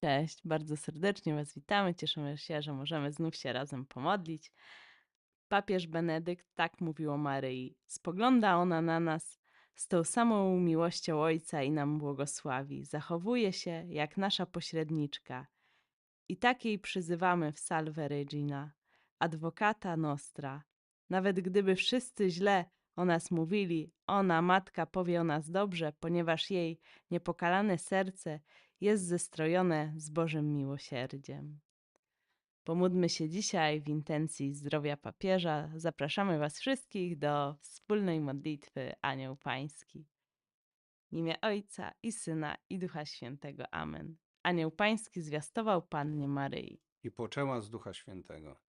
Cześć, bardzo serdecznie Was witamy. Cieszymy się, że możemy znów się razem pomodlić. Papież Benedykt tak mówił o Maryi. Spogląda ona na nas z tą samą miłością Ojca i nam błogosławi. Zachowuje się jak nasza pośredniczka. I takiej przyzywamy w Salve Regina, advocata nostra. Nawet gdyby wszyscy źle o nas mówili, ona, matka, powie o nas dobrze, ponieważ jej niepokalane serce jest zestrojone z Bożym miłosierdziem. Pomódlmy się dzisiaj w intencji zdrowia papieża. Zapraszamy Was wszystkich do wspólnej modlitwy Anioł Pański. W imię Ojca i Syna i Ducha Świętego. Amen. Anioł Pański zwiastował Pannie Maryi. i poczęła z Ducha Świętego.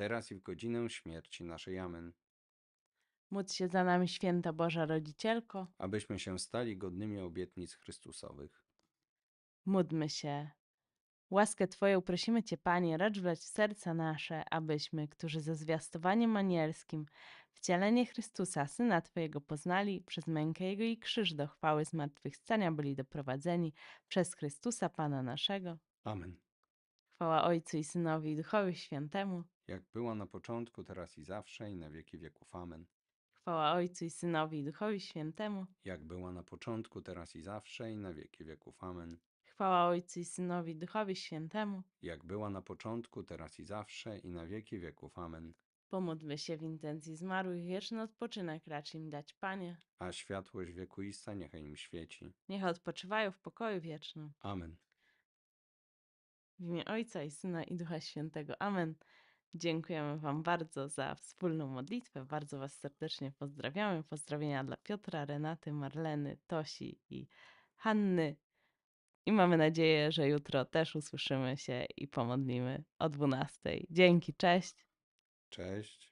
teraz i w godzinę śmierci naszej. Amen. Módl się za nami, święta Boża Rodzicielko. Abyśmy się stali godnymi obietnic Chrystusowych. Módlmy się. Łaskę Twoją prosimy Cię, Panie, racz wlać w serca nasze, abyśmy, którzy ze zwiastowaniem anielskim wcielenie Chrystusa, Syna Twojego poznali, przez mękę Jego i krzyż do chwały zmartwychwstania byli doprowadzeni przez Chrystusa Pana naszego. Amen. Chwała Ojcu i Synowi i Duchowi Świętemu. Jak była na początku, teraz i zawsze, i na wieki wieków. Amen. Chwała Ojcu i Synowi i Duchowi Świętemu. Jak była na początku, teraz i zawsze, i na wieki wieków. Amen. Chwała Ojcu i Synowi i Duchowi Świętemu. Jak była na początku, teraz i zawsze, i na wieki wieków. Amen. Pomódlmy się w intencji zmarłych, wieczny odpoczynek racz im dać, Panie. A światłość wiekuista niechaj im świeci. Niech odpoczywają w pokoju wiecznym. Amen. W imię Ojca i Syna i Ducha Świętego. Amen. Dziękujemy Wam bardzo za wspólną modlitwę. Bardzo Was serdecznie pozdrawiamy. Pozdrowienia dla Piotra, Renaty, Marleny, Tosi i Hanny. I mamy nadzieję, że jutro też usłyszymy się i pomodlimy o 12. Dzięki, cześć. Cześć.